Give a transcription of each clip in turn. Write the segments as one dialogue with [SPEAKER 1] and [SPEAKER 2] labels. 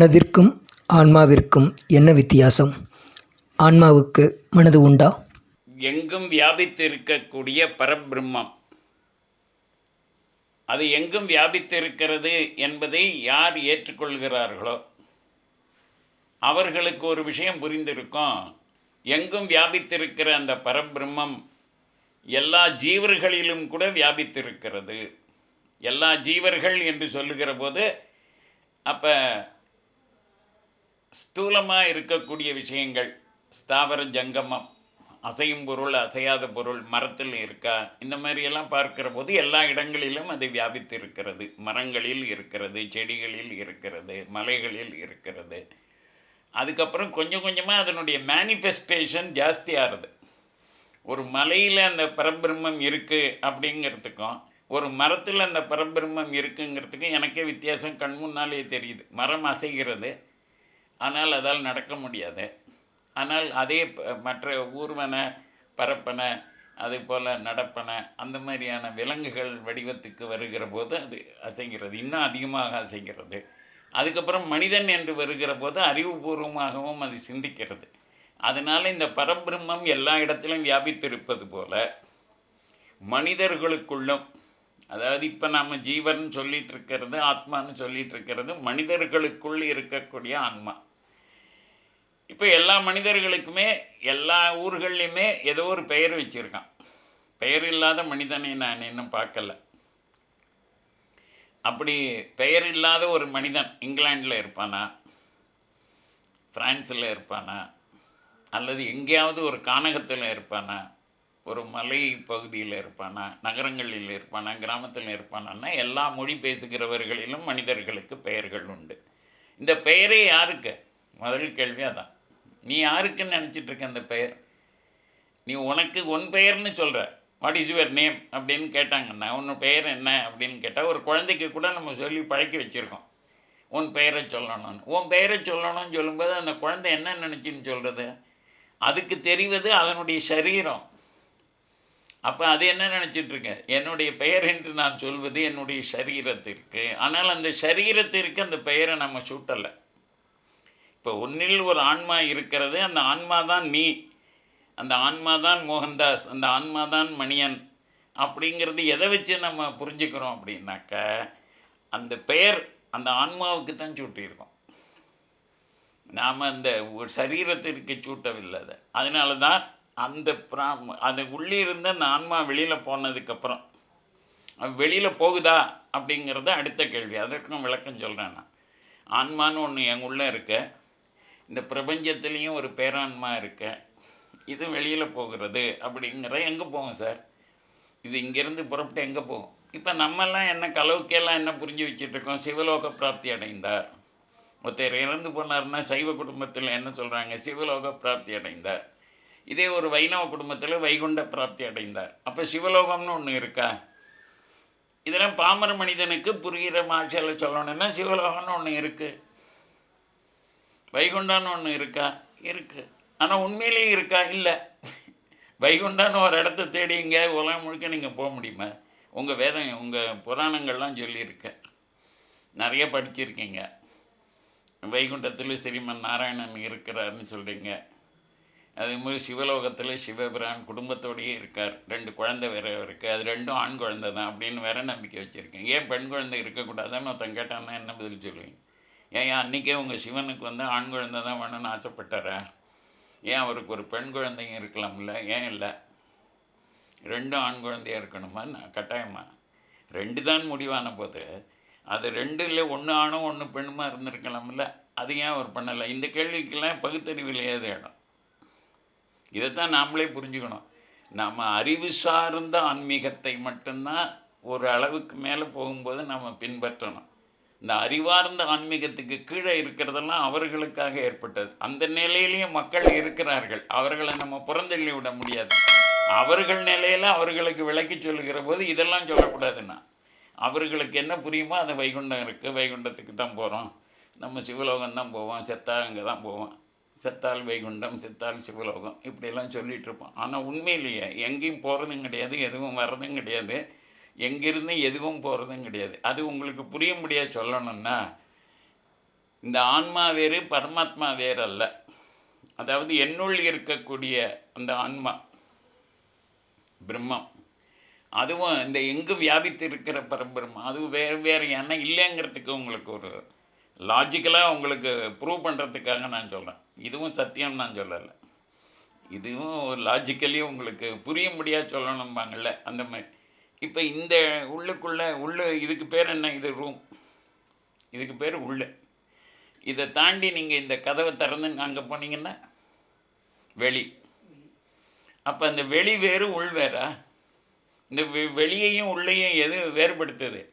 [SPEAKER 1] மனதிற்கும் ஆன்மாவிற்கும் என்ன வித்தியாசம்? ஆன்மாவுக்கு மனது உண்டா?
[SPEAKER 2] எங்கும் வியாபித்து இருக்கக்கூடிய பரபிரம்மம். அது எங்கும் வியாபித்து இருக்கிறது என்பதை யார் ஏற்றுக்கொள்கிறார்களோ அவர்களுக்கு ஒரு விஷயம் புரிந்திருக்கும். எங்கும் வியாபித்திருக்கிற அந்த பரபிரம்மம் எல்லா ஜீவர்களிலும் கூட வியாபித்திருக்கிறது. எல்லா ஜீவர்கள் என்று சொல்லுகிற போது அப்போ ஸ்தூலமாக இருக்கக்கூடிய விஷயங்கள். ஸ்தாவர ஜங்கமம் அசையும் பொருள் அசையாத பொருள் மரத்தில் இருக்கா இந்த மாதிரியெல்லாம் பார்க்கிற போது எல்லா இடங்களிலும் அது வியாபித்து இருக்கிறது மரங்களில் இருக்கிறது செடிகளில் இருக்கிறது மலைகளில் இருக்கிறது. அதுக்கப்புறம் கொஞ்சம் கொஞ்சமாக அதனுடைய மேனிஃபெஸ்டேஷன் ஜாஸ்தியாகிறது ஒரு மலையில் அந்த பரபிரம்மம் இருக்குது அப்படிங்கிறதுக்கும் ஒரு மரத்தில் அந்த பரபிரம்மம் இருக்குங்கிறதுக்கும் எனக்கே வித்தியாசம் கண் முன்னாலே தெரியுது. மரம் அசைகிறது ஆனால் அதால் நடக்க முடியாது. ஆனால் அதே மற்ற ஊர்வன பரப்பன அதே போல் நடப்பன அந்த மாதிரியான விலங்குகள் வடிவத்துக்கு வருகிற போது அது அசைகிறது. இன்னும் அதிகமாக அசைகிறது. அதுக்கப்புறம் மனிதன் என்று வருகிற போது அறிவுபூர்வமாகவும் அது சிந்திக்கிறது. அதனால் இந்த பரபிரம்மம் எல்லா இடத்திலும் வியாபித்திருப்பது போல மனிதர்களுக்குள்ளும் அதாவது இப்போ நம்ம ஜீவன் சொல்லிகிட்டு இருக்கிறது ஆத்மான்னு சொல்லிகிட்டு இருக்கிறது மனிதர்களுக்குள் இருக்கக்கூடிய ஆன்மா. இப்போ எல்லா மனிதர்களுக்குமே எல்லா ஊர்கள்லையுமே ஏதோ ஒரு பெயர் வச்சுருக்கான். பெயர் இல்லாத மனிதனை நான் இன்னும் பார்க்கல. அப்படி பெயர் இல்லாத ஒரு மனிதன் இங்கிலாண்டில் இருப்பானா? ஃப்ரான்ஸில் இருப்பானா? அல்லது எங்கேயாவது ஒரு கானகத்தில் இருப்பானா? ஒரு மலை பகுதியில் இருப்பானா? நகரங்களில் இருப்பானா? கிராமத்தில் இருப்பானான்னா எல்லா மொழி பேசுகிறவர்களிலும் மனிதர்களுக்கு பெயர்கள் உண்டு. இந்த பெயரே யாருக்கு? முதல் கேள்வி அதான். நீ யாருக்குன்னு நினச்சிட்டு இருக்க அந்த பெயர்? நீ உனக்கு உன் பெயர்னு சொல்கிற வாட் இஸ் யுவர் நேம் அப்படின்னு கேட்டாங்கன்னா உன் பெயர் என்ன அப்படின்னு கேட்டால் ஒரு குழந்தைக்கு கூட நம்ம சொல்லி பழக்கி வச்சுருக்கோம். உன் பெயரை சொல்லணும்னு. உன் பெயரை சொல்லணும்னு சொல்லும்போது அந்த குழந்தை என்ன நினச்சின்னு சொல்கிறது அதுக்கு தெரிவது அதனுடைய சரீரம். அப்போ அது என்ன நினச்சிட்டுருக்க என்னுடைய பெயர் என்று நான் சொல்வது என்னுடைய சரீரத்திற்கு. ஆனால் அந்த சரீரத்திற்கு அந்த பெயரை நம்ம சூட்டலை. இப்போ ஒன்றில் ஒரு ஆன்மா இருக்கிறது அந்த ஆன்மா தான் நீ. அந்த ஆன்மா தான் மோகன்தாஸ் அந்த ஆன்மா தான் மணியன். அப்படிங்கிறது எதை வச்சு நம்ம புரிஞ்சுக்கிறோம் அப்படின்னாக்க அந்த பெயர் அந்த ஆன்மாவுக்கு தான் சூட்டியிருக்கோம். நாம் அந்த ஒரு சரீரத்திற்கு சூட்டவில்லை அதை. அதனால தான் அந்த பிரா அது உள்ளே இருந்த அந்த ஆன்மா வெளியில் போனதுக்கப்புறம் வெளியில் போகுதா அப்படிங்கிறது அடுத்த கேள்வி. அதற்கும் விளக்கம் சொல்கிறேன் நான். ஆன்மான்னு ஒன்று என் உள்ளே இந்த பிரபஞ்சத்துலேயும் ஒரு பேரான்மா இருக்க. இது வெளியில் போகிறது அப்படிங்கிற எங்கே போகும் சார்? இது இங்கேருந்து புறப்பட்டு எங்கே போகும் இப்போ நம்மெல்லாம் என்ன கலவுக்கெல்லாம் என்ன புரிஞ்சு வச்சுட்ருக்கோம் சிவலோக பிராப்தி அடைந்தார். ஒருத்தர் இறந்து போனார்னா சைவ குடும்பத்தில் என்ன சொல்கிறாங்க சிவலோக பிராப்தி அடைந்தார். இதே ஒரு வைணவ குடும்பத்தில் வைகுண்ட பிராப்தி அடைந்தார். அப்போ சிவலோகம்னு ஒன்று இருக்கா? இதெல்லாம் பாமர மனிதனுக்கு புரிகிற மார்ஷியில் சொல்லணும்னா சிவலோகம்னு ஒன்று இருக்குது வைகுண்டான்னு ஒன்று இருக்கா? இருக்குது ஆனால் உண்மையிலேயே இருக்கா? இல்லை. வைகுண்டான்னு ஒரு இடத்த தேடி இங்கே உலகம் முழுக்க நீங்கள் போக முடியுமா? உங்கள் வேதம் உங்கள் புராணங்கள்லாம் சொல்லியிருக்க. நிறைய படிச்சிருக்கீங்க. வைகுண்டத்தில் ஸ்ரீமன் நாராயணன் இருக்கிறாருன்னு சொல்கிறீங்க அதே மாதிரி சிவலோகத்தில் சிவபிரான் குடும்பத்தோடையே இருக்கார். ரெண்டு குழந்தை வேற இருக்குது அது ரெண்டும் ஆண் குழந்தை தான் அப்படின்னு வேற நம்பிக்கை வச்சுருக்கேன் ஏன் பெண் குழந்தை இருக்கக்கூடாதுன்னு ஒருத்தன் கேட்டான்னா என்ன பதில் சொல்லுவீங்க? ஏன் அன்றைக்கே உங்கள் சிவனுக்கு வந்து ஆண் குழந்தை தான் வேணும்னு ஆசைப்பட்டாரா? ஏன் அவருக்கு ஒரு பெண் குழந்தைங்க இருக்கலாம்ல? ஏன் இல்லை? ரெண்டும் ஆண் குழந்தையாக இருக்கணுமா? நான் கட்டாயமா? ரெண்டு தான் முடிவான போது அது ரெண்டில் ஒன்று ஆணும் ஒன்று பெண்ணுமா இருந்திருக்கலாம்ல? அது ஏன் அவர் பண்ணலை? இந்த கேள்விக்கெல்லாம் பகுத்தறிவில் ஏது இடம்? இதைத்தான் நாமளே புரிஞ்சுக்கணும். நம்ம அறிவு சார்ந்த ஆன்மீகத்தை மட்டும்தான் ஒரு அளவுக்கு மேலே போகும்போது நம்ம பின்பற்றணும். இந்த அறிவார்ந்த ஆன்மீகத்துக்கு கீழே இருக்கிறதெல்லாம் அவர்களுக்காக ஏற்பட்டது. அந்த நிலையிலையும் மக்கள் இருக்கிறார்கள். அவர்களை நம்ம புறந்தள்ளி விட முடியாது. அவர்கள் நிலையில் அவர்களுக்கு விளக்கி சொல்லுகிற போது இதெல்லாம் சொல்லக்கூடாதுன்னா. அவர்களுக்கு என்ன புரியுமோ அது வைகுண்டம் இருக்குது வைகுண்டத்துக்கு தான் போகிறோம் நம்ம சிவலோகம் தான் போவோம். செத்தா அங்கே தான் போவோம். செத்தால் வைகுண்டம் செத்தால் சிவலோகம் இப்படியெல்லாம் சொல்லிகிட்ருப்போம் ஆனால் உண்மையிலேயே எங்கேயும் போகிறதும் கிடையாது எதுவும் வர்றதும் கிடையாது. எங்கிருந்து எதுவும் போகிறதும் கிடையாது. அது உங்களுக்கு புரிய முடிய சொல்லணும்னா இந்த ஆன்மா வேறு பரமாத்மா வேறு அல்ல. அதாவது என்னுள் இருக்கக்கூடிய அந்த ஆன்மா பிரம்மம். அதுவும் இந்த எங்கு வியாபித்து இருக்கிற பரபிரம்மம் அது வேறு வேறு என்ன இல்லைங்கிறதுக்கு உங்களுக்கு ஒரு லாஜிக்கலாக உங்களுக்கு ப்ரூவ் பண்ணுறதுக்காக நான் சொல்கிறேன் இதுவும் சத்தியம் நான் சொல்லலை. இதுவும் லாஜிக்கலி உங்களுக்கு புரிய முடியாது சொல்லணும்பாங்கள்ல அந்த மாதிரி. இப்போ இந்த உள்ளுக்குள்ளே உள்ள இதுக்கு பேர் என்ன? இது ரூம் இதுக்கு பேர் உள்ள. இதை தாண்டி நீங்கள் இந்த கதவை திறந்து அங்கே போனீங்கன்னா வெளி. அப்போ அந்த வெளி வேறு உள் வேறா? இந்த வெ- வெளியையும் உள்ளேயும் எது வேறுபடுத்துது?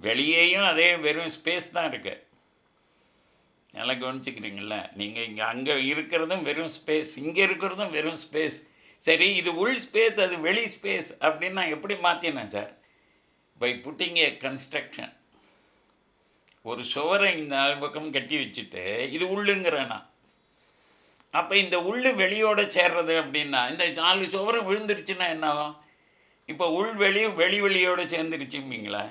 [SPEAKER 2] வெளியேயும் அதே வெறும் ஸ்பேஸ் தான் இருக்கு. நல்லா கவனிச்சுக்கிறீங்களா? நீங்கள் இங்கே அங்கே இருக்கிறதும் வெறும் ஸ்பேஸ் இங்கே இருக்கிறதும் வெறும் ஸ்பேஸ் சரி இது உள் ஸ்பேஸ் அது வெளி ஸ்பேஸ் அப்படின்னு நான் எப்படி மாற்றினேன் sir by putting a construction ஒரு சுவரை இந்த பக்கம் கட்டி வச்சுட்டு இது உள்ளுங்கிறேன்னா நான். அப்போ இந்த உள்ளு வெளியோட சேர்றது அப்படின்னா இந்த நாலு சுவரம் விழுந்துருச்சுன்னா என்ன ஆகும்? இப்போ உள் வெளியும் வெளி வெளியோட சேர்ந்துருச்சுங்களா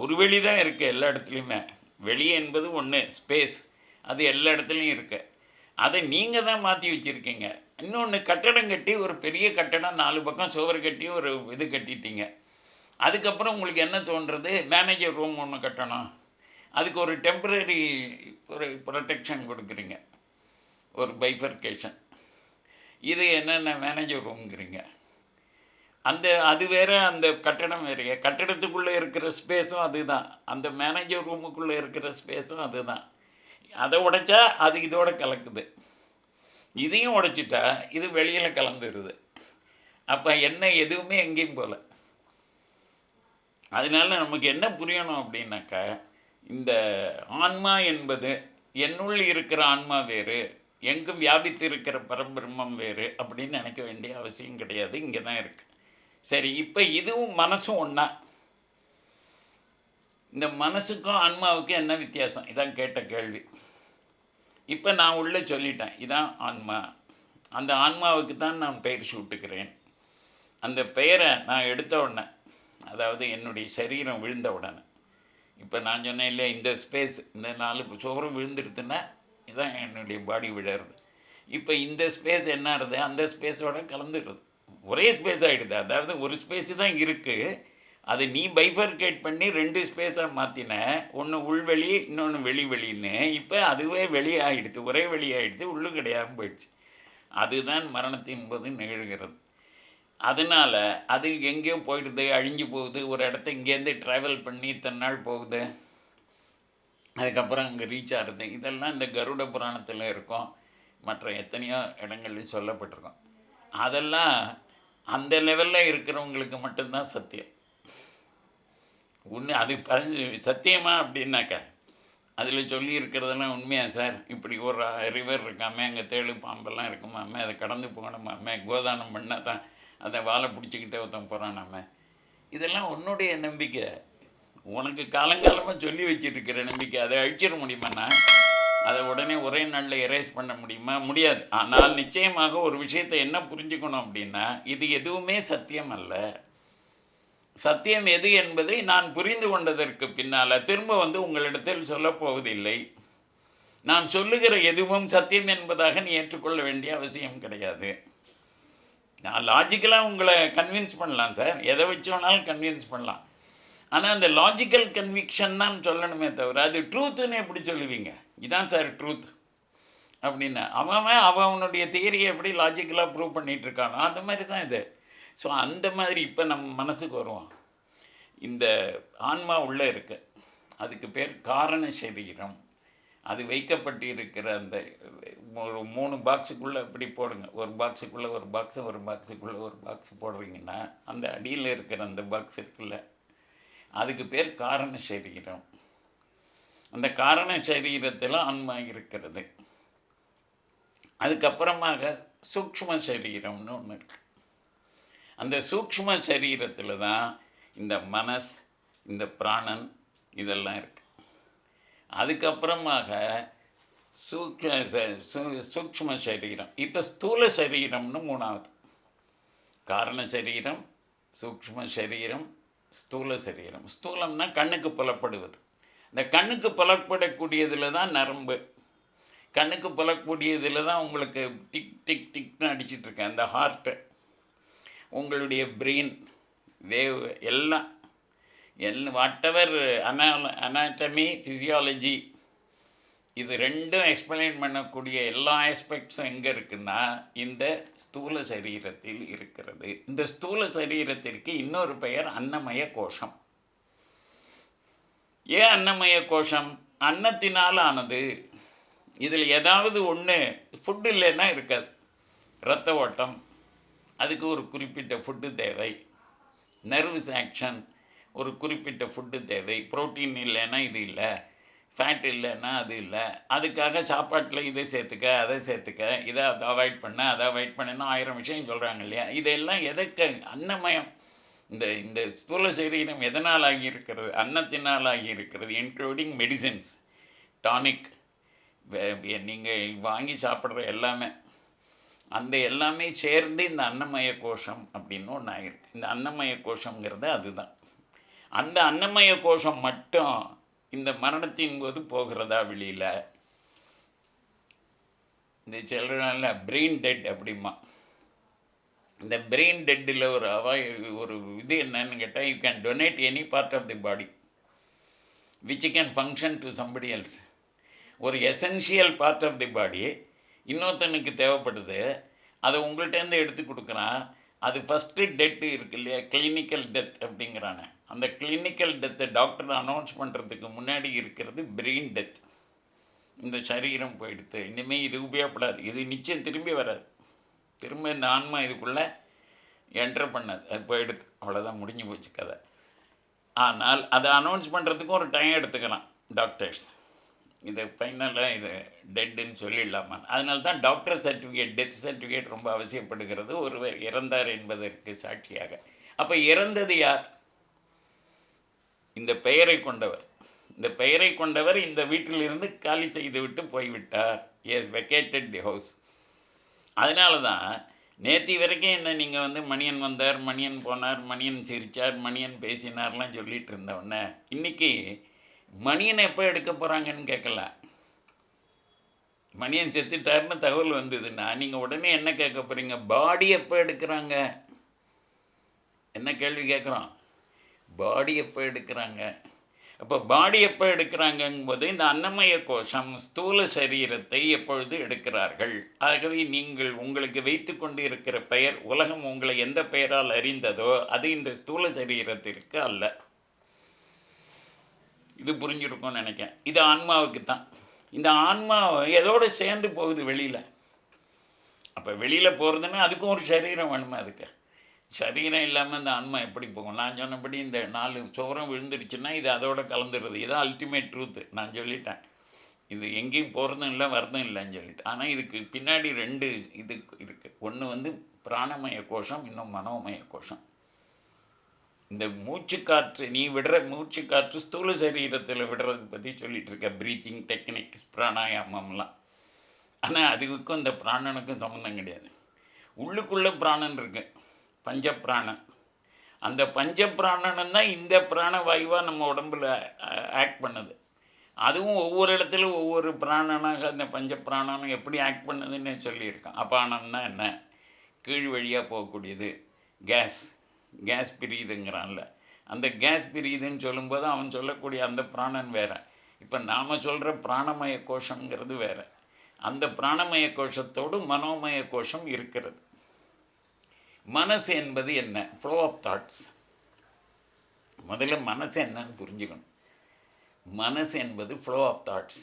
[SPEAKER 2] ஒரு வெளி தான் இருக்குது எல்லா இடத்துலையுமே. வெளி என்பது ஒன்று ஸ்பேஸ் அது எல்லா இடத்துலையும் இருக்குது அதை நீங்கள் தான் மாற்றி வச்சுருக்கீங்க. இன்னொன்று கட்டடம் கட்டி ஒரு பெரிய கட்டடம் நாலு பக்கம் சுவர் கட்டி ஒரு இது கட்டிட்டீங்க. அதுக்கப்புறம் உங்களுக்கு என்ன தோன்றது மேனேஜர் ரூம் ஒன்று கட்டணும். அதுக்கு ஒரு டெம்பரரி ஒரு ப்ரொடெக்ஷன் கொடுக்குறீங்க. ஒரு பைஃபர்கேஷன் இது என்னென்ன மேனேஜர் ரூம்ங்கிறீங்க அந்த அது வேறு அந்த கட்டடம் வேறு கட்டடத்துக்குள்ளே இருக்கிற ஸ்பேஸும் அதுதான். அந்த மேனேஜர் ரூமுக்குள்ளே இருக்கிற ஸ்பேஸும் அதுதான். அதை உடைச்சா அது இதோட கலக்குது. இதையும் உடைச்சிட்டா இது வெளியில் கலந்துருது. அப்போ என்ன எதுவுமே எங்கேயும் போகல அதனால நமக்கு என்ன புரியணும் அப்படின்னாக்கா இந்த ஆன்மா என்பது என்னுள் இருக்கிற ஆன்மா வேறு எங்கும் வியாபித்து இருக்கிற பரபிரம்மம் வேறு அப்படின்னு நினைக்க வேண்டிய அவசியம் கிடையாது இங்கே தான் இருக்குது சரி இப்போ இதுவும் மனசும் ஒன்றா இந்த மனசுக்கும் ஆன்மாவுக்கும் என்ன வித்தியாசம்? இதான் கேட்ட கேள்வி. இப்போ நான் உள்ளே சொல்லிட்டேன் இதான் ஆன்மா. அந்த ஆன்மாவுக்கு தான் நான் பெயர் சூட்டுக்கிறேன் அந்த பெயரை நான் எடுத்த உடனே அதாவது என்னுடைய சரீரம் விழுந்த உடனே இப்போ நான் சொன்னேன் இல்லையா இந்த ஸ்பேஸ் இந்த நாலு சோறும் விழுந்துருதுன்னா இதான் என்னுடைய பாடி விழறது. இப்போ இந்த ஸ்பேஸ் என்ன ஆகுது அந்த ஸ்பேஸோட கலந்துடுறது ஒரே ஸ்பேஸ் ஆகிடுது அதாவது ஒரு ஸ்பேஸ் தான் இருக்குது அதை நீ பைஃபர்கேட் பண்ணி ரெண்டு ஸ்பேஸாக மாற்றின ஒன்று உள்வெளி இன்னொன்று வெளி வெளின்னு இப்போ அதுவே வெளியாகிடுது ஒரே வெளியாகிடுது உள்ளு கிடையாமல் போயிடுச்சு. அதுதான் மரணத்தின் போது நிகழ்கிறது. அதனால் அது எங்கேயோ போயிடுது அழிஞ்சு போகுது ஒரு இடத்த இங்கேருந்து ட்ராவல் பண்ணி இத்தனை நாள் போகுது. அதுக்கப்புறம் அங்கே ரீச் ஆகுது. இதெல்லாம் இந்த கருட புராணத்தில் இருக்கும். மற்ற எத்தனையோ இடங்கள்லையும் சொல்லப்பட்டிருக்கும். அதெல்லாம் அந்த லெவலில் இருக்கிறவங்களுக்கு மட்டும்தான் சத்தியம். உண்மை அது பறிஞ்சு சத்தியமா அப்படின்னாக்கா அதில் சொல்லியிருக்கிறதெல்லாம் உண்மையா சார்? இப்படி ஒரு ரிவர் இருக்காமே அங்கே தேழு பாம்பெல்லாம் இருக்குமாமே அதை கடந்து போகணுமாமே கோதானம் பண்ணால் தான் அதை வாழை பிடிச்சிக்கிட்டே ஒருத்தன் போகிறானாமே இதெல்லாம் உன்னுடைய நம்பிக்கை. உனக்கு காலங்காலமாக சொல்லி வச்சிருக்கிற நம்பிக்கை. அதை அழிச்சிட முடியுமாண்ணா? அதை உடனே ஒரே நாளில் எரேஸ் பண்ண முடியுமா? முடியாது. ஆனால் நிச்சயமாக ஒரு விஷயத்தை என்ன புரிஞ்சுக்கணும் அப்படின்னா இது எதுவுமே சத்தியம் அல்ல. சத்தியம் எது என்பதை நான் புரிந்து கொண்டதற்கு பின்னால் திரும்ப வந்து உங்களிடத்தில் சொல்லப்போவதில்லை நான் சொல்லுகிற எதுவும் சத்தியம் என்பதாக நீ ஏற்றுக்கொள்ள வேண்டிய அவசியம் கிடையாது. நான் லாஜிக்கலாக உங்களை கன்வின்ஸ் பண்ணலாம் சார் எதை வச்சு வேணாலும் கன்வின்ஸ் பண்ணலாம். ஆனால் அந்த லாஜிக்கல் கன்விக்ஷன் தான் சொல்லணுமே தவிர அது ட்ரூத்துன்னு எப்படி சொல்லுவீங்க? இதான் சார் ட்ரூத் அப்படின்னு அவன் அவன் அவனுடைய தியரியை எப்படி லாஜிக்கலாக ப்ரூவ் பண்ணிகிட்ருக்கானோ அந்த மாதிரி தான் இது. ஸோ அந்த மாதிரி இப்போ நம்ம மனசுக்கு வருவோம் இந்த ஆன்மா உள்ளே இருக்கு. அதுக்கு பேர் காரண சரீரம். அது வைக்கப்பட்டு இருக்கிற அந்த ஒரு மூணு பாக்ஸுக்குள்ளே இப்படி போடுங்க. ஒரு பாக்ஸுக்குள்ளே ஒரு பாக்ஸு ஒரு பாக்ஸுக்குள்ளே ஒரு பாக்ஸ் போடுறீங்கன்னா அந்த அடியில் இருக்கிற அந்த பாக்ஸ் இருக்குல்ல அதுக்கு பேர் காரண சரீரம். அந்த காரண சரீரத்தில் ஆன்மா இருக்கிறது. அதுக்கப்புறமாக சூக்ஷ்ம சரீரம்னு ஒன்று இருக்குது அந்த சூக்ஷ்ம சரீரத்தில் தான் இந்த மனஸ் இந்த பிராணன் இதெல்லாம் இருக்கு. அதுக்கப்புறமாக சூக்ம ச- சூக்ஷ்ம சரீரம். இப்போ ஸ்தூல சரீரம்னு மூணாவது. காரண சரீரம் சூக்ஷ்ம சரீரம் ஸ்தூல சரீரம். ஸ்தூலம்னா கண்ணுக்கு புலப்படுவது. இந்த கண்ணுக்கு புலப்படக்கூடியதில் தான் நரம்பு. கண்ணுக்கு புலக்கூடியதில் தான் உங்களுக்கு டிக் டிக் டிக்னு அடிச்சிட்ருக்கேன் அந்த ஹார்ட்டு உங்களுடைய பிரெயின் வேவ் எல்லாம் எல் வாட்டவர் அனா அனாட்டமி ஃபிசியாலஜி இது ரெண்டும் எக்ஸ்பிளைன் பண்ணக்கூடிய எல்லா ஆஸ்பெக்ட்ஸும் எங்கே இருக்குன்னா இந்த ஸ்தூல சரீரத்தில் இருக்கிறது. இந்த ஸ்தூல சரீரத்திற்கு இன்னொரு பெயர் அன்னமய கோஷம். ஏன் அன்னமய கோஷம்? அன்னத்தினால் ஆனது இதில் ஏதாவது ஒன்று ஃபுட்டு இல்லைன்னா இருக்காது. இரத்த ஓட்டம் அதுக்கு ஒரு குறிப்பிட்ட ஃபுட்டு தேவை. நர்வஸ் ஆக்ஷன் ஒரு குறிப்பிட்ட ஃபுட்டு தேவை. புரோட்டீன் இல்லைன்னா இது இல்லை. ஃபேட் இல்லைன்னா அது இல்லை. அதுக்காக சாப்பாட்டில் இதை சேர்த்துக்க அதை சேர்த்துக்க இதை அதை அவாய்ட் பண்ண அதை அவாய்ட் பண்ணுன்னா ஆயிரம் விஷயம் சொல்கிறாங்க இல்லையா? இதெல்லாம் எதற்கு அன்னமயம்? இந்த இந்த ஸ்தூல சரீரம் எதனால் ஆகியிருக்கிறது அன்னத்தினால் ஆகியிருக்கிறது இன்க்ளூடிங் மெடிசின்ஸ் டானிக் நீங்கள் வாங்கி சாப்பிட்ற எல்லாமே. அந்த எல்லாமே சேர்ந்து இந்த அன்னமய கோஷம் அப்படின்னு ஒன்று ஆகிருக்கு இந்த அன்னமய கோஷங்கிறது அதுதான். அந்த அன்னமய கோஷம் மட்டும் இந்த மரணத்தின் போது போகிறதா வெளியில்? இந்த சிலரால பிரெயின் டெட் அப்படிமா. இந்த பிரெயின் டெட்டில் ஒரு அவாய் ஒரு இது என்னன்னு கேட்டால் you can donate any part of the body which can function to somebody else ஒரு essential part of the body இன்னொருத்தனுக்கு தேவைப்படுது அதை உங்கள்கிட்டேருந்து எடுத்து கொடுக்குறான். அது ஃபஸ்ட்டு டெத்து இருக்கு இல்லையா? கிளினிக்கல் டெத் அப்படிங்கிறானே. அந்த கிளினிக்கல் டெத்தை டாக்டர் அனௌன்ஸ் பண்ணுறதுக்கு முன்னாடி இருக்கிறது பிரெயின் டெத் இந்த சரீரம் போயிடுத்து. இனிமேல் இது உபயோகப்படாது. இது நிச்சயம் திரும்பி வராது. திரும்ப இந்த ஆன்மா இதுக்குள்ளே என்டர் பண்ணாது. அது போயிடுது அவ்வளோதான் முடிஞ்சு போச்சு கதை. ஆனால் அதை அனௌன்ஸ் பண்ணுறதுக்கும் ஒரு டைம் எடுத்துக்கிறான் டாக்டர்ஸ் இது ஃபைனலாக இது டெட்டுன்னு சொல்லிடலாமா? அதனால தான் டாக்டர் சர்டிஃபிகேட் டெத் சர்டிஃபிகேட் ரொம்ப அவசியப்படுகிறது. ஒருவர் இறந்தார் என்பதற்கு சாட்சியாக. அப்போ இறந்தது யார்? இந்த பெயரை கொண்டவர். இந்த பெயரை கொண்டவர் இந்த வீட்டிலிருந்து காலி செய்துவிட்டு போய்விட்டார். எஸ் வெக்கேட்டட் தி ஹவுஸ் அதனால தான் நேத்தி வரைக்கும் என்ன நீங்கள் வந்து மணியன் வந்தார் மணியன் போனார் மணியன் சிரித்தார் மணியன் பேசினார்லாம் சொல்லிட்டு இருந்தவுடனே இன்றைக்கி மணியனை எப்போ எடுக்க போகிறாங்கன்னு கேட்கல மணியன் செத்துட்டாருன்னு தகவல் வந்ததுன்னா நீங்கள் உடனே என்ன கேட்க போகிறீங்க பாடி எப்போ எடுக்கிறாங்க? என்ன கேள்வி கேட்குறோம்? பாடி எப்போ எடுக்கிறாங்க? அப்போ பாடி எப்போ எடுக்கிறாங்கும்போது இந்த அன்னமய கோஷம் ஸ்தூல சரீரத்தை எப்பொழுது எடுக்கிறார்கள்? ஆகவே நீங்கள் உங்களுக்கு வைத்து கொண்டு இருக்கிற பெயர் உலகம் உங்களை எந்த பெயரால் அறிந்ததோ அது இந்த ஸ்தூல சரீரத்திற்கு அல்ல. இது புரிஞ்சிருக்கும்னு நினைக்கிறேன். இது ஆன்மாவுக்கு தான் இந்த ஆன்மா எதோடு சேர்ந்து போகுது வெளியில். அப்போ வெளியில் போகிறதுன்னா அதுக்கும் ஒரு சரீரம் வேணுமா அதுக்கு? சரீரம் இல்லாமல் இந்த ஆன்மா எப்படி போகும்? நான் சொன்னபடி இந்த நாலு சோரம் விழுந்துருச்சுன்னா இது அதோட கலந்துடுறது இதான் அல்டிமேட் ட்ரூத்து நான் சொல்லிட்டேன். இது எங்கேயும் போகிறதும் இல்லை வரதும் இல்லைன்னு சொல்லிட்டு. ஆனால் இதுக்கு பின்னாடி ரெண்டு இது இருக்குது ஒன்று வந்து பிராணமய கோஷம் இன்னும் மனோமய கோஷம். இந்த மூச்சுக்காற்று நீ விடுற மூச்சுக்காற்று ஸ்தூல சரீரத்தில் விடுறது பற்றி சொல்லிட்டு இருக்க. ப்ரீத்திங் டெக்னிக் பிராணாயாமம்லாம். ஆனால் அதுக்கும் இந்த பிராணனுக்கும் சம்மந்தம் கிடையாது. உள்ளுக்குள்ளே பிராணன் இருக்கு. பஞ்சப்பிராணன். அந்த பஞ்ச பிராணனும் தான் இந்த பிராணவாயுவாக நம்ம உடம்புல ஆக்ட் பண்ணுது. அதுவும் ஒவ்வொரு இடத்துல ஒவ்வொரு பிராணனாக அந்த பஞ்சப்பிராணனும் எப்படி ஆக்ட் பண்ணுதுன்னு சொல்லியிருக்கான். அபானம்னா என்ன? கீழ் வழியாக போகக்கூடியது. கேஸ் கேஸ் பிரியுதுங்கிறான்ல அந்த கேஸ் பிரியுதுன்னு சொல்லும்போது அவன் சொல்லக்கூடிய அந்த பிராணன் வேறு. இப்போ நாம் சொல்கிற பிராணமய கோஷங்கிறது வேறு. அந்த பிராணமய கோஷத்தோடு மனோமய கோஷம் இருக்கிறது. மனசு என்பது என்ன? ஃப்ளோ ஆஃப் தாட்ஸ் முதல்ல மனசு என்னன்னு புரிஞ்சுக்கணும். மனசு என்பது ஃப்ளோ ஆஃப் தாட்ஸ்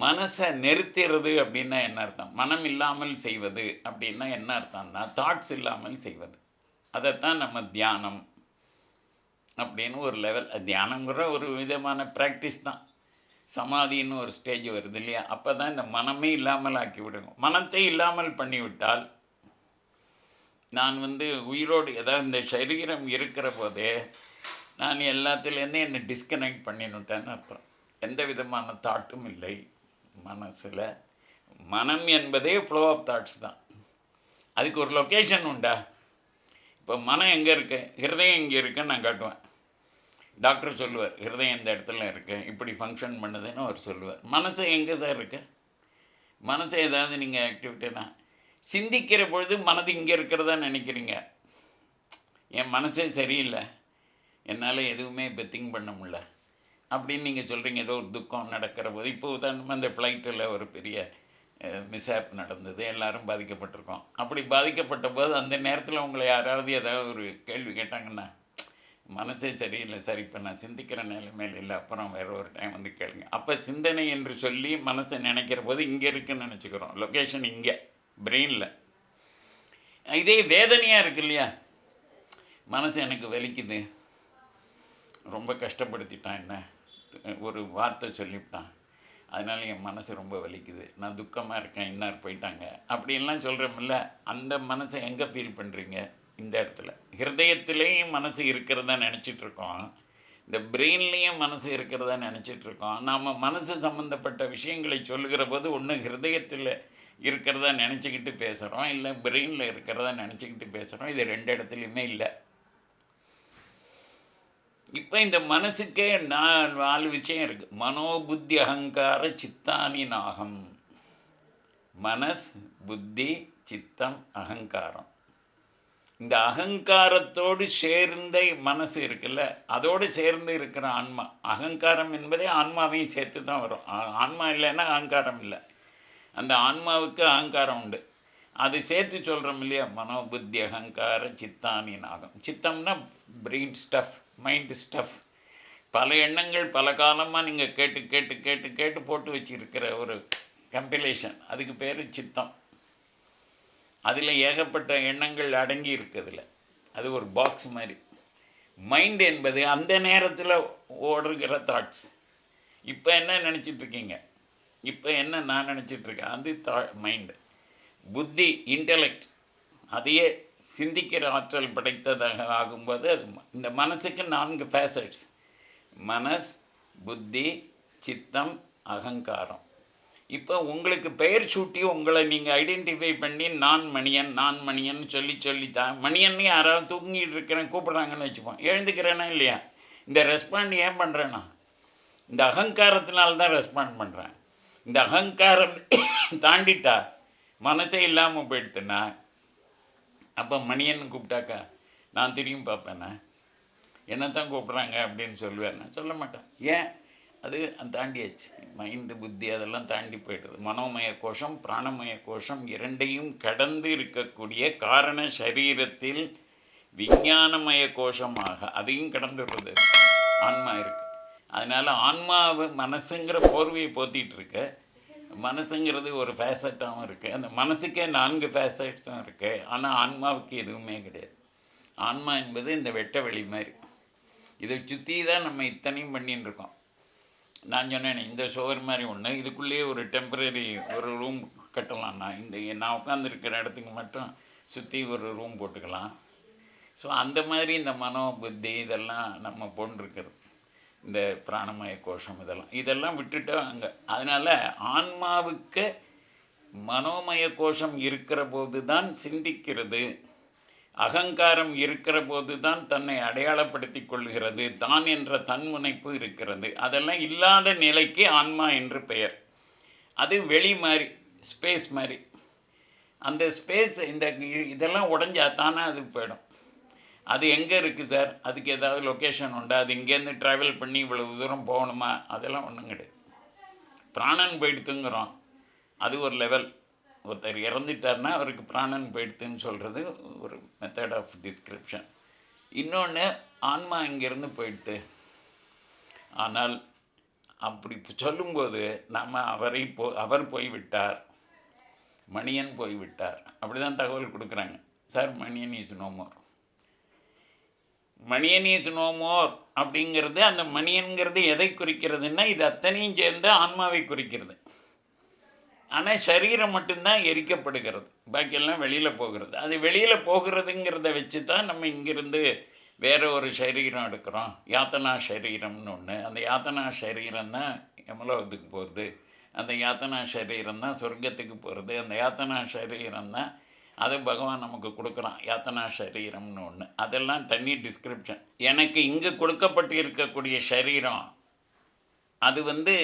[SPEAKER 2] மனசை நிறுத்துறது அப்படின்னா என்ன அர்த்தம்? மனம் இல்லாமல் செய்வது அப்படின்னா என்ன அர்த்தம்னா தாட்ஸ் இல்லாமல் செய்வது. அதைத்தான் நம்ம தியானம் அப்படின்னு ஒரு லெவல் தியானங்கிற ஒரு விதமான ப்ராக்டிஸ் தான். சமாதின்னு ஒரு ஸ்டேஜ் வருது இல்லையா? அப்போ தான் இந்த மனமே இல்லாமல் ஆக்கி விடுங்க மனத்தை இல்லாமல் பண்ணிவிட்டால் நான் வந்து உயிரோடு ஏதாவது இந்த சரீரம் இருக்கிற போதே நான் எல்லாத்துலேருந்து என்னை டிஸ்கனெக்ட் பண்ணிவிட்டேன்னு அர்த்தம். எந்த விதமான தாட்டும் இல்லை மனசில். மனம் என்பதே ஃப்ளோ ஆஃப் தாட்ஸ் தான். அதுக்கு ஒரு லொக்கேஷன் உண்டா? இப்போ மனம் எங்கே இருக்கு? ஹிருதயம் எங்கே இருக்குன்னு நான் காட்டுவேன். டாக்டர் சொல்லுவார் ஹிருதயம் இந்த இடத்துல இருக்கு இப்படி ஃபங்க்ஷன் பண்ணுதுன்னு அவர் சொல்லுவார். மனசு எங்கே சார் இருக்கு? மனசை ஏதாவது நீங்கள் ஆக்டிவிட்டினா சிந்திக்கிற பொழுது மனது இங்கே இருக்கிறதா நினைக்கிறீங்க? என் மனசே சரியில்லை. என்னால் எதுவுமே இப்போ திங்க் பண்ண முடியல. அப்படின்னு நீங்கள் சொல்கிறீங்க ஏதோ ஒரு துக்கம் நடக்கிற போது. இப்போ உதாரணமாக அந்த ஃப்ளைட்டில் ஒரு பெரிய மிஸ்ஆப் நடந்தது எல்லாரும் பாதிக்கப்பட்டிருக்கோம். அப்படி பாதிக்கப்பட்ட போது அந்த நேரத்தில் உங்களை யாராவது ஏதாவது ஒரு கேள்வி கேட்டாங்கன்னா மனசே சரியில்லை. சார் இப்போ நான் சிந்திக்கிற நிலைமையில் இல்லை அப்புறம் வேற ஒரு டைம் வந்து கேளுங்க. அப்போ சிந்தனை என்று சொல்லி மனசை நினைக்கிற போது இங்கே இருக்குன்னு நினச்சிக்கிறோம். லொக்கேஷன் இங்கே பிரெயினில் இதே வேதனையாக இருக்கு இல்லையா? மனசு எனக்கு வலிக்குது. ரொம்ப கஷ்டப்படுத்திட்டான் என்ன? ஒரு வார்த்தை சொல்லிவிட்டான். அதனால என் மனசு ரொம்ப வலிக்குது. நான் துக்கமாக இருக்கேன் இன்னார் போயிட்டாங்க. அப்படின்லாம் சொல்கிறோம்ல அந்த மனசை எங்கே ஃபீல் பண்ணுறீங்க இந்த இடத்துல. ஹிருதயத்துலேயும் மனசு இருக்கிறதா நினச்சிட்டு இருக்கோம் இந்த பிரெயின்லேயும் மனசு இருக்கிறதா நினச்சிட்ருக்கோம். நாம் மனசு சம்மந்தப்பட்ட விஷயங்களை சொல்லுகிற போது ஒன்று ஹிருதயத்தில் இருக்கிறதா நினச்சிக்கிட்டு பேசுகிறோம் இல்லை பிரெயினில் இருக்கிறதா நினச்சிக்கிட்டு பேசுகிறோம் இது ரெண்டு இடத்துலையுமே இல்லை. இப்போ இந்த மனசுக்கே நான் நாலு விஷயம் இருக்குது மனோபுத்தி அகங்கார சித்தானி நாகம். மனஸ் புத்தி சித்தம் அகங்காரம். இந்த அகங்காரத்தோடு சேர்ந்த மனசு இருக்குல்ல அதோடு சேர்ந்து இருக்கிற ஆன்மா. அகங்காரம் என்பதே ஆன்மாவையும் சேர்த்து தான் வரும் ஆன்மா இல்லைன்னா அகங்காரம் இல்லை. அந்த ஆன்மாவுக்கு அகங்காரம் உண்டு. அது சேர்த்து சொல்கிறோம் இல்லையா? மனோபுத்தி அகங்கார சித்தானி நாகம். சித்தம்னா பிரெயின் ஸ்டஃப் மைண்டு ஸ்டஃப் பல எண்ணங்கள் பல காலமாக நீங்கள் கேட்டு கேட்டு கேட்டு கேட்டு போட்டு வச்சிருக்கிற ஒரு கம்பிலேஷன் அதுக்கு பேர் சித்தம். அதில் ஏகப்பட்ட எண்ணங்கள் அடங்கி இருக்குதுல. அது ஒரு பாக்ஸ் மாதிரி. மைண்ட் என்பது அந்த நேரத்தில் ஓடுகிற தாட்ஸ் இப்போ என்ன நினச்சிட்ருக்கீங்க இப்போ என்ன நான் நினச்சிட்டு இருக்கேன்? அது தா மைண்டு புத்தி இன்டலெக்ட் அதையே சிந்திக்கிற ஆற்றல் படைத்ததாக ஆகும்போது அது ம- இந்த மனசுக்கு நான்கு ஃபேசட்ஸ் மனஸ் புத்தி சித்தம் அகங்காரம். இப்போ உங்களுக்கு பெயர் சூட்டி உங்களை நீங்கள் ஐடென்டிஃபை பண்ணி நான் மணியன் நான் மணியன் சொல்லி சொல்லி தான் மணியன்னு யாராவது தூங்கிட்டு இருக்கிறேன் கூப்பிட்றாங்கன்னு வச்சுப்போம். எழுந்துக்கிறேனா இல்லையா? இந்த ரெஸ்பாண்ட் ஏன் பண்ணுறேன்னா இந்த அகங்காரத்தினால்தான் ரெஸ்பாண்ட் பண்ணுறேன் இந்த அகங்காரம் தாண்டிட்டா மனசே இல்லாமல் போயிடுத்துன்னா அப்போ மணியன் கூப்பிட்டாக்கா நான் திரும்பி பார்ப்பேனே? என்னத்தான் கூப்பிட்றாங்க அப்படின்னு சொல்லுவேன். நான் சொல்ல மாட்டேன். ஏன்? அது தாண்டியாச்சு. மைண்டு புத்தி அதெல்லாம் தாண்டி போய்டுது மனோமய கோஷம் பிராணமய கோஷம் இரண்டையும் கடந்து இருக்கக்கூடிய காரண சரீரத்தில் விஞ்ஞானமய கோஷமாக அதையும் கடந்துடுறது. ஆன்மா இருக்குது அதனால் ஆன்மாவை மனசுங்கிற போர்வையை போத்திகிட்டு இருக்க. மனசுங்கிறது ஒரு ஃபேசட்டாகவும் இருக்குது அந்த மனசுக்கே நான்கு ஃபேசட்ஸும் இருக்குது ஆனால் ஆன்மாவுக்கு எதுவுமே கிடையாது. ஆன்மா என்பது இந்த வெட்ட வெளி மாதிரி. இதை சுற்றி தான் நம்ம இத்தனையும் பண்ணின்னு இருக்கோம். நான் சொன்னேன் இந்த சுவர் மாதிரி ஒன்று இதுக்குள்ளேயே ஒரு டெம்பரரி ஒரு ரூம் கட்டலாம்ண்ணா இந்த நான் உட்காந்துருக்கிற இடத்துக்கு மட்டும் சுற்றி ஒரு ரூம் போட்டுக்கலாம். ஸோ அந்த மாதிரி இந்த மனோ புத்தி இதெல்லாம் நம்ம போன்றிருக்கிறது. இந்த பிராணமய கோஷம் இதெல்லாம். இதெல்லாம் விட்டுட்டு அங்கே. அதனால் ஆன்மாவுக்கு மனோமய கோஷம் இருக்கிற போது தான் சிந்திக்கிறது. அகங்காரம் இருக்கிற போது தான் தன்னை அடையாளப்படுத்தி கொள்கிறது. தான் என்ற தன்முனைப்பு இருக்கிறது. அதெல்லாம் இல்லாத நிலைக்கு ஆன்மா என்று பெயர். அது வெளி மாதிரி ஸ்பேஸ் மாதிரி அந்த ஸ்பேஸ் இந்த இதெல்லாம் உடஞ்சா தானே அது போயிடும். அது எங்கே இருக்குது சார்? அதுக்கு ஏதாவது லொக்கேஷன் உண்டா? அது இங்கேருந்து ட்ராவல் பண்ணி இவ்வளவு தூரம் போகணுமா? அதெல்லாம் ஒன்றும் கிடையாது. பிராணன் போயிடுத்துங்கிறோம். அது ஒரு லெவல் ஒருத்தர் இறந்துட்டார்னா அவருக்கு பிராணன் போயிடுத்துன்னு சொல்கிறது ஒரு மெத்தட் ஆஃப் டிஸ்கிரிப்ஷன் இன்னொன்று ஆன்மா இங்கேருந்து போயிடுத்து. ஆனால் அப்படி சொல்லும்போது நாம் அவரை போ அவர் போய்விட்டார். மணியன் போய்விட்டார். அப்படி தான் தகவல் கொடுக்குறாங்க. Sir Maniyan is no more Maniyan is no more அப்படிங்கிறது அந்த மணியன்கிறது எதை குறிக்கிறதுன்னா இது அத்தனையும் சேர்ந்து ஆன்மாவை குறிக்கிறது. ஆனால் சரீரம் மட்டும்தான் எரிக்கப்படுகிறது. பாக்கியெல்லாம் வெளியில் போகிறது. அது வெளியில் போகிறதுங்கிறத வச்சு தான் நம்ம இங்கிருந்து வேறு ஒரு சரீரம் எடுக்கிறோம். யாத்தனா சரீரம்னு ஒன்று அந்த யாத்தனா சரீரம் தான் யமலோகத்துக்கு போகிறது அந்த யாத்தனா சரீரம் தான் சொர்க்கத்துக்கு போகிறது அந்த யாத்தனா சரீரம் தான் அதை பகவான் நமக்கு கொடுக்குறான் யாத்தனா சரீரம்னு ஒன்று அதெல்லாம் தனி டிஸ்கிரிப்ஷன் எனக்கு இங்கே கொடுக்கப்பட்டு இருக்கக்கூடிய சரீரம் அது வந்து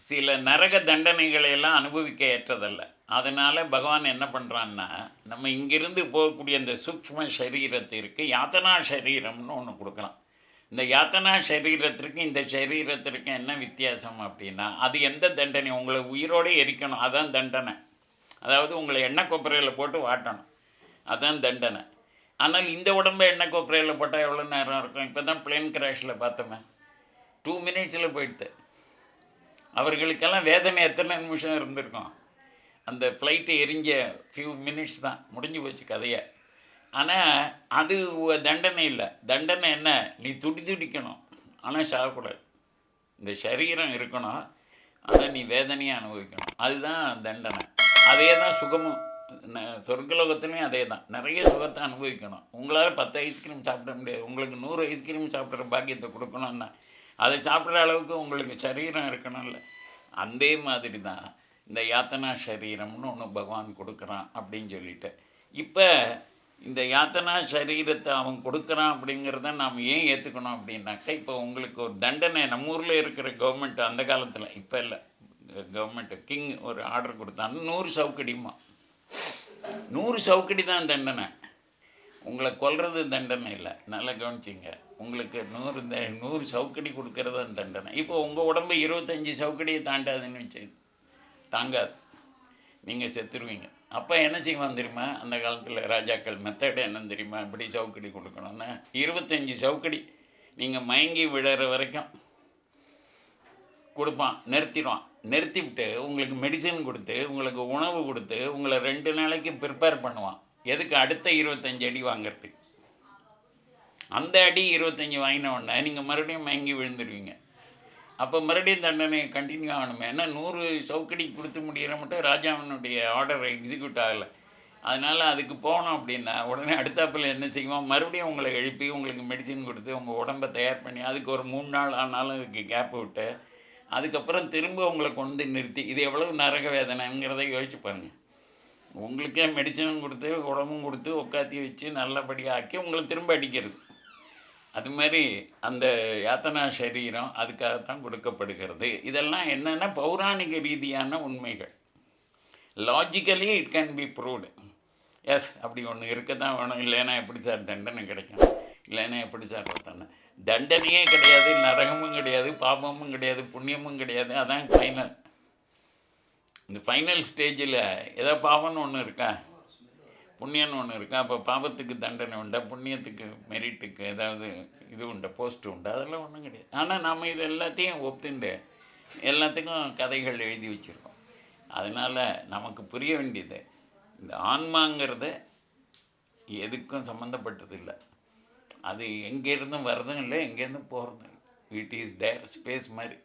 [SPEAKER 2] சில நரக தண்டனைகளை எல்லாம் அனுபவிக்க ஏற்றதல்ல. அதனால் பகவான் என்ன பண்ணுறான்னா நம்ம இங்கிருந்து போகக்கூடிய இந்த சூக்ஷ்ம சரீரத்திற்கு யாத்தனா சரீரம்னு ஒன்று கொடுக்குறான். இந்த யாத்தனா சரீரத்திற்கு இந்த சரீரத்திற்கு என்ன வித்தியாசம் அப்படின்னா அது எந்த தண்டனை? உங்களை உயிரோடு எரிக்கணும். அதான் தண்டனை. அதாவது உங்களை எண்ணெய் கொப்பரையில் போட்டு வாட்டணும். அதுதான் தண்டனை. ஆனால் இந்த உடம்பை எண்ணெய் கொப்பரையில் போட்டால் எவ்வளோ நேரம் இருக்கும்? இப்போ தான் பிளேன் கிராஷில் பார்த்தோமே. டூ மினிட்ஸில் போயிடுது. அவர்களுக்கெல்லாம் வேதனை எத்தனை நிமிஷம் இருந்திருக்கும்? அந்த ஃப்ளைட்டு எரிஞ்ச ஃபியூ மினிட்ஸ் தான். முடிஞ்சு போச்சு கதையை. ஆனால் அது தண்டனை இல்லை. தண்டனை என்ன? நீ துடி துடிக்கணும். ஆனால் சாகக்கூடாது. இந்த சரீரம் இருக்கணும். ஆனால் நீ வேதனையை அனுபவிக்கணும். அதுதான் தண்டனை. அதே தான் சுகமும். ந- சொர்க்கலோகத்துலேயும் அதே தான் நிறைய சுகத்தை அனுபவிக்கணும். உங்களால் பத்து ஐஸ்கிரீம் சாப்பிட முடியாது. உங்களுக்கு நூறு ஐஸ்கிரீம் சாப்பிட்ற பாக்கியத்தை கொடுக்கணும்னா அதை சாப்பிட்ற அளவுக்கு உங்களுக்கு சரீரம் இருக்கணும்ல. அதே மாதிரி தான் இந்த யாத்தனா சரீரம்னு ஒன்று பகவான் கொடுக்குறான் அப்படின்னு சொல்லிட்டு. இப்போ இந்த யாத்தனா சரீரத்தை அவன் கொடுக்குறான் அப்படிங்கிறத நாம் ஏன் ஏற்றுக்கணும் அப்படின்னாக்கா இப்போ உங்களுக்கு ஒரு தண்டனை நம்ம ஊரில் இருக்கிற கவர்மெண்ட் அந்த காலத்தில் இப்போ இல்லை. கவர்மெண்ட்டு கிங் ஒரு ஆர்டர் கொடுத்தான். நூறு சவுக்கடிமா நூறு சவுக்கடி தான் தண்டனை. உங்களை கொல்றது தண்டனை இல்லை. நல்லா கவனிச்சிங்க. உங்களுக்கு நூறு த நூறு சவுக்கடி கொடுக்கறது தண்டனை. இப்போ உங்கள் உடம்பு இருபத்தஞ்சி சவுக்கடியை தாண்டாதுன்னு வச்சு தாங்காது. நீங்கள் செத்துருவீங்க. அப்போ என்ன செய்வான் தெரியுமா? அந்த காலத்தில் ராஜாக்கள் மெத்தடு என்னன்னு தெரியுமா? இப்படி சவுக்கடி கொடுக்கணும்னா. இருபத்தஞ்சி சவுக்கடி. நீங்கள் மயங்கி விழுற வரைக்கும் கொடுப்பான் நிறுத்திடுவான். நிறுத்திவிட்டு உங்களுக்கு மெடிசன் கொடுத்து உங்களுக்கு உணவு கொடுத்து உங்களை ரெண்டு நாளைக்கு ப்ரிப்பேர் பண்ணுவான். எதுக்கு அடுத்த இருபத்தஞ்சி அடி வாங்கிறதுக்கு? அந்த அடி இருபத்தஞ்சி வாங்கின உடனே நீங்கள் மறுபடியும் மயங்கி விழுந்துருவீங்க. அப்போ மறுபடியும் தண்டனை கண்டினியூ ஆகணுமே. ஏன்னா நூறு சவுக்கடி கொடுத்து முடிகிற மட்டும் ராஜாவினுடைய ஆர்டர் எக்ஸிக்யூட் ஆகலை. அதனால் அதுக்கு போனோம் அப்படின்னா உடனே அடுத்தாப்பில் என்ன செய்வோம்? மறுபடியும் உங்களை எழுப்பி உங்களுக்கு மெடிசின் கொடுத்து உங்கள் உடம்பை தயார் பண்ணி அதுக்கு ஒரு மூணு நாள் ஆனாலும் அதுக்கு கேப் விட்டு அதுக்கப்புறம் திரும்ப உங்களை கொண்டு நிறுத்தி இது எவ்வளவு நரக வேதனைங்கிறத யோசிச்சு பாருங்கள் உங்களுக்கே மெடிசனும் கொடுத்து உடம்பும் கொடுத்து உட்காத்தி வச்சு நல்லபடியாக்கி உங்களை திரும்ப அடிக்கிறது. அது மாதிரி அந்த யாத்தனா சரீரம் அதுக்காகத்தான் கொடுக்கப்படுகிறது. இதெல்லாம் என்னென்னா பௌராணிக ரீதியான உண்மைகள். Logically it can be proved yes அப்படி ஒன்று இருக்க தான் வேணும். இல்லைன்னா எப்படி சார் தண்டனை கிடைக்கும்? இல்லைன்னா எப்படி சார் தண்டனை தண்டனையே கிடையாது நரகமும் கிடையாது பாபமும் கிடையாது புண்ணியமும் கிடையாது. அதான் ஃபைனல் இந்த ஃபைனல் ஸ்டேஜில் ஏதோ பாவம்னு ஒன்று இருக்கா? புண்ணியம்னு ஒன்று இருக்கா? அப்போ பாவத்துக்கு தண்டனை உண்டா? புண்ணியத்துக்கு மெரிட்டுக்கு ஏதாவது இது உண்டா? போஸ்ட் உண்டா? அதெல்லாம் ஒன்றும் கிடையாது. ஆனால் நம்ம இது எல்லாத்தையும் ஒப்புண்டு எல்லாத்துக்கும் கதைகள் எழுதி வச்சுருக்கோம். அதனால் நமக்கு புரிய வேண்டியது இந்த ஆன்மாங்கிறது எதுக்கும் சம்மந்தப்பட்டது இல்லை அது எங்கேருந்தும் வர்றதும் இல்லை எங்கேருந்தும் போகிறதும் இல்லை. இட் இஸ் தேர் ஸ்பேஸ் மாதிரி.